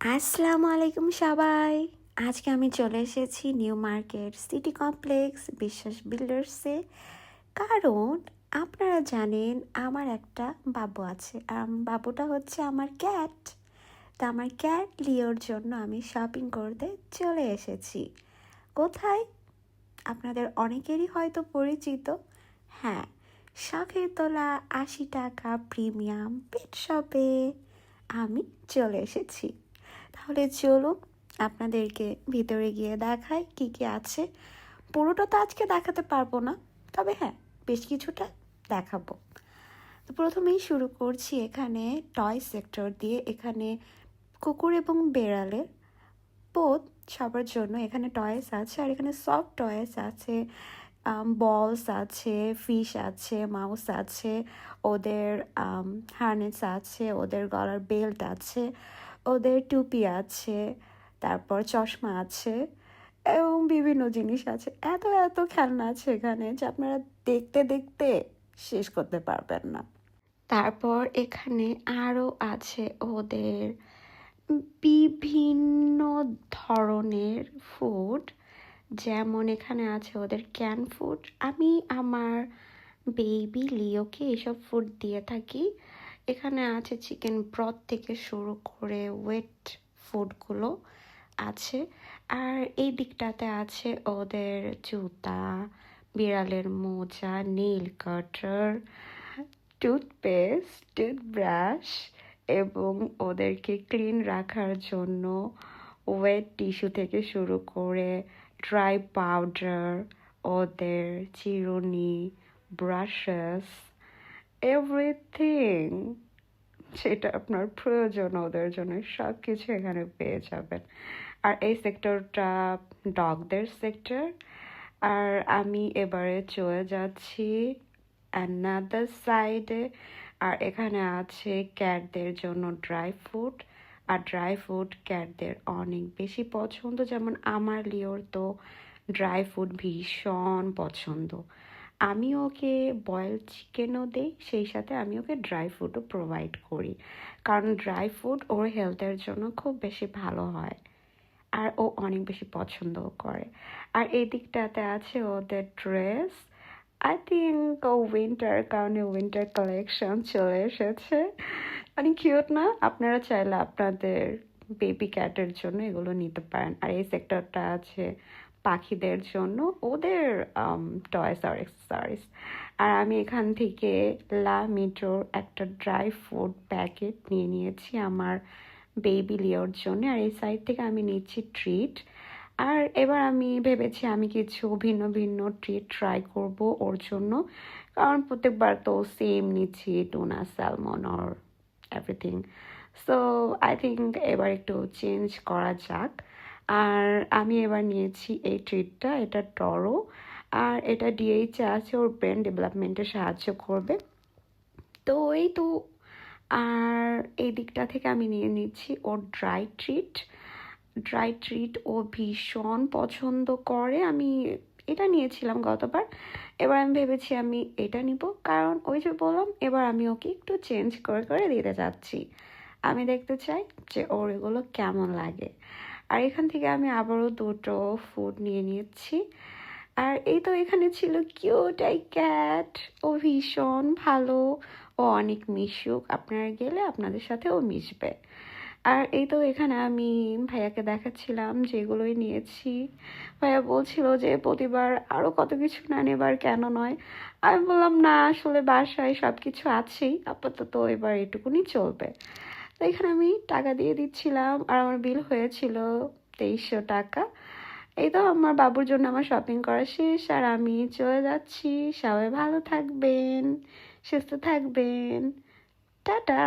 আসসালামু আলাইকুম সবাই। আজকে আমি চলে এসেছি নিউ মার্কেট সিটি কমপ্লেক্স বিশ্বাস বিল্ডার্সে। কারণ আপনারা জানেন আমার একটা বাবু আছে। আর বাবুটা হচ্ছে আমার ক্যাট তা আমার ক্যাট লিওর জন্য আমি শপিং করতে চলে এসেছি। কোথায়? আপনাদের অনেকেরই হয়তো পরিচিত। হ্যাঁ শখের তোলা আশি টাকা প্রিমিয়াম পেট শপে আমি চলে এসেছি। তাহলে চলুন আপনাদেরকে ভিতরে গিয়ে দেখাই কি কি আছে। পুরোটা তো আজকে দেখাতে পারব না, তবে হ্যাঁ বেশ কিছুটা দেখাবো। তো প্রথমেই শুরু করছি এখানে টয় সেক্টর দিয়ে, এখানে কুকুর এবং বেড়ালের বোধ সবার জন্য এখানে টয়েস আছে, আর এখানে সফট টয়েস আছে বলস আছে ফিশ আছে মাউস আছে, ওদের হার্নেস আছে, ওদের গলার বেল্ট আছে। ওদের টুপি আছে, তারপর চশমা আছে এবং বিভিন্ন জিনিস আছে। এত এত খেলনা আছে এখানে যে আপনারা দেখতে দেখতে শেষ করতে পারবেন না। তারপর এখানে আরও আছে ওদের বিভিন্ন ধরনের ফুড যেমন এখানে আছে ওদের ক্যান ফুড আমি, আমার বেবি লিওকে এসব ফুড দিয়ে থাকি। এখানে আছে চিকেন ব্রথ থেকে শুরু করে ওয়েট ফুডগুলো আছে। আর এই দিকটাতে আছে ওদের জুতা, বিড়ালের মোজা নীল কাটার টুথপেস্ট টুথব্রাশ এবং ওদেরকে ক্লিন রাখার জন্য ওয়েট টিস্যু থেকে শুরু করে ড্রাই পাউডার ওদের চিরুনি ব্রাশেস এভরিথিং সেটা আপনার প্রয়োজন, ওদের জন্য সব কিছু এখানে পেয়ে যাবেন। আর এই সেক্টরটা ডগদের সেক্টর আর আমি এবারে চলে যাচ্ছি অ্যানাদার সাইডে আর এখানে আছে ক্যাটদের জন্য ড্রাই ফ্রুট আর ড্রাই ফ্রুট ক্যাটদের অনেক বেশি পছন্দ। যেমন আমার লিওর তো ড্রাই ফ্রুট ভীষণ পছন্দ। আমি ওকে বয়েল চিকেনও দিই, সেই সাথে আমি ওকে ড্রাই ফ্রুটও প্রোভাইড করি। কারণ ড্রাই ফ্রুট ওর হেলথের জন্য খুব বেশি ভালো হয় আর ও অনেক বেশি পছন্দও করে। আর এই দিকটাতে আছে ওদের ড্রেস আই থিঙ্ক ও উইন্টার কারণে উইন্টার কালেকশন চলে এসেছে। অনেক কিউট না? আপনারা চাইলে আপনাদের বেবি ক্যাটের জন্য এগুলো নিতে পারেন। আর এই সেক্টরটা আছে পাখিদের জন্য ওদের টয়েস আর এক্সেসরিজ আর আমি এখান থেকে লা মিটোর একটা ড্রাই ফ্রুট প্যাকেট নিয়ে নিয়েছি আমার বেবি লিওর জন্য। আর এই সাইড থেকে আমি নিচ্ছি ট্রিট আর এবার আমি ভেবেছি আমি কিছু ভিন্ন ভিন্ন ট্রিট ট্রাই করব ওর জন্য। কারণ প্রত্যেকবার তো সেম নিচ্ছি tuna salmon or everything so I think এবার একটু চেঞ্জ করা যাক। আর আমি এবার নিয়েছি এই ট্রিটটা এটা টরো আর এটা ডিএইচে আছে, ওর ব্রেন ডেভেলপমেন্টে সাহায্য করবে। তো এই তো, আর এই দিকটা থেকে আমি নিয়ে নিচ্ছি ওর ড্রাই ট্রিট ড্রাই ট্রিট ও ভীষণ পছন্দ করে, আমি এটা নিয়েছিলাম গতবার। এবার আমি ভেবেছি আমি এটা নিব, কারণ ওই যে বললাম, এবার আমি ওকে একটু চেঞ্জ করে করে দিতে চাচ্ছি। আমি দেখতে চাই যে ওর এগুলো কেমন লাগে। আর এখান থেকে আমি আবারও দুটো ফুড নিয়ে নিয়েছি। আর এই তো এখানে ছিল কিউট আই ক্যাট ও ভীষণ ভালো, ও অনেক মিশুক, আপনারা গেলে আপনাদের সাথে ও মিশবে। আর এই তো এখানে আমি ভাইয়াকে দেখাচ্ছিলাম যেগুলোই নিয়েছি। ভাইয়া বলছিল যে প্রতিবার আরও কত কিছু না নেবার কেন নয়। আমি বললাম, না, আসলে বাসায় সব কিছু আছেই, আপাতত এবার এটুকুনি চলবে। তো এখানে আমি টাকা দিয়ে দিচ্ছিলাম আর আমার বিল হয়েছিল তেইশশো টাকা। এই তো আমার বাবুর জন্য আমার শপিং করা শেষ আর আমি চলে যাচ্ছি। সবাই ভালো থাকবেন, সুস্থ থাকবেন। টাটা!